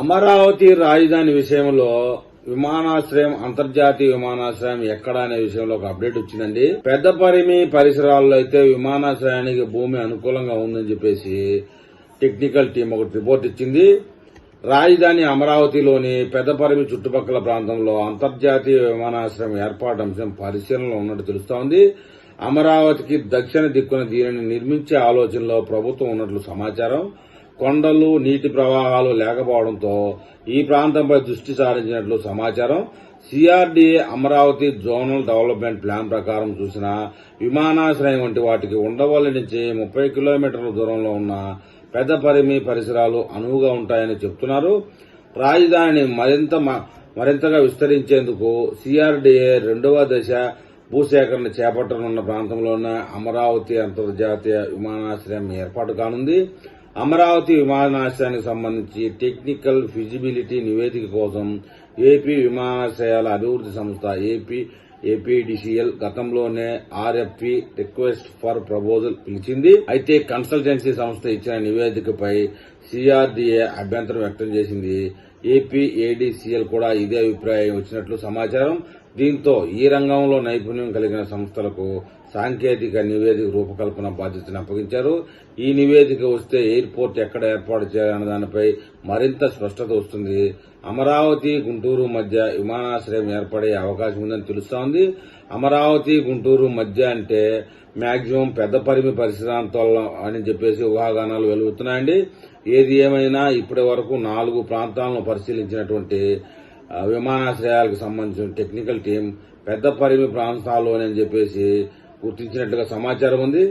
అమరావతి రాజధాని విషయంలో విమానాశ్రయం అంతర్జాతీయ విమానాశ్రయం ఎక్కడ అనే విషయంలో ఒక అప్డేట్ వచ్చిందండి. పెద్ద పరిమి పరిసరాల్లో అయితే విమానాశ్రయానికి భూమి అనుకూలంగా ఉందని చెప్పేసి టెక్నికల్ టీం ఒకటి రిపోర్ట్ ఇచ్చింది. రాజధాని అమరావతిలోని పెద్దపరిమి చుట్టుపక్కల ప్రాంతంలో అంతర్జాతీయ విమానాశ్రయం ఏర్పాటు అంశం పరిశీలనలో ఉన్నట్టు తెలుస్తోంది అమరావతికి దక్షిణ దిక్కున దీనిని నిర్మించే ఆలోచనలో ప్రభుత్వం ఉన్నట్లు సమాచారం. కొండలు నీటి ప్రవాహాలు లేకపోవడంతో ఈ ప్రాంతంపై దృష్టి సారించినట్లు సమాచారం. CRDA Amaravati zonal development plan ప్రకారం చూసిన విమానాశ్రయం వంటి వాటికి ఉండవల్లి నుంచి ముప్పై కిలోమీటర్ల దూరంలో ఉన్న పెద్ద పరిమి పరిసరాలు అనువుగా ఉంటాయని చెప్తున్నారు. రాజధానిని మరింత మ- మరింతగా విస్తరించేందుకు సిఆర్డీఏ రెండవ దశ భూసేకరణ చేపట్టనున్న ప్రాంతంలోనే అమరావతి అంతర్జాతీయ విమానాశ్రయం ఏర్పాటు కానుంది. అమరావతి విమానాశ్రయానికి సంబంధించి టెక్నికల్ ఫిజిబిలిటీ నివేదిక కోసం ఏపీ విమానాశ్రయాల అభివృద్ధి సంస్థ ఏపీ ఏపీడీసీఎల్ గతంలోనే ఆర్ఎఫ్పి రిక్వెస్ట్ ఫర్ ప్రపోజల్ పిలిచింది. అయితే కన్సల్టెన్సీ సంస్థ ఇచ్చిన నివేదికపై సిఆర్డీఏ అభ్యంతరం వ్యక్తం చేసింది. ఏపీ ఏడీసీఎల్ కూడా ఇదే అభిప్రాయం వచ్చినట్లు సమాచారం. దీంతో ఈ రంగంలో నైపుణ్యం కలిగిన సంస్థలకు సాంకేతిక నివేదిక రూపకల్పన బాధ్యతను అప్పగించారు. ఈ నివేదిక వస్తే ఎయిర్పోర్ట్ ఎక్కడ ఏర్పాటు చేయాలన్న దానిపై మరింత స్పష్టత వస్తుంది. అమరావతి గుంటూరు మధ్య విమానాశ్రయం ఏర్పడే అవకాశం ఉందని తెలుస్తోంది అమరావతి గుంటూరు మధ్య అంటే మాక్సిమం పెద్ద పరిమి పరిశ్రాంతాల్లో అని చెప్పేసి ఊహాగానాలు వెలుగుతున్నాయండి. ఏది ఏమైనా ఇప్పటి వరకు నాలుగు ప్రాంతాలను పరిశీలించినటువంటి విమానాశ్రయాలకు సంబంధించిన టెక్నికల్ టీం పెద్ద పరిమి ప్రాంతాల్లోనే అని చెప్పేసి గుర్తించినట్టుగా సమాచారం ఉంది.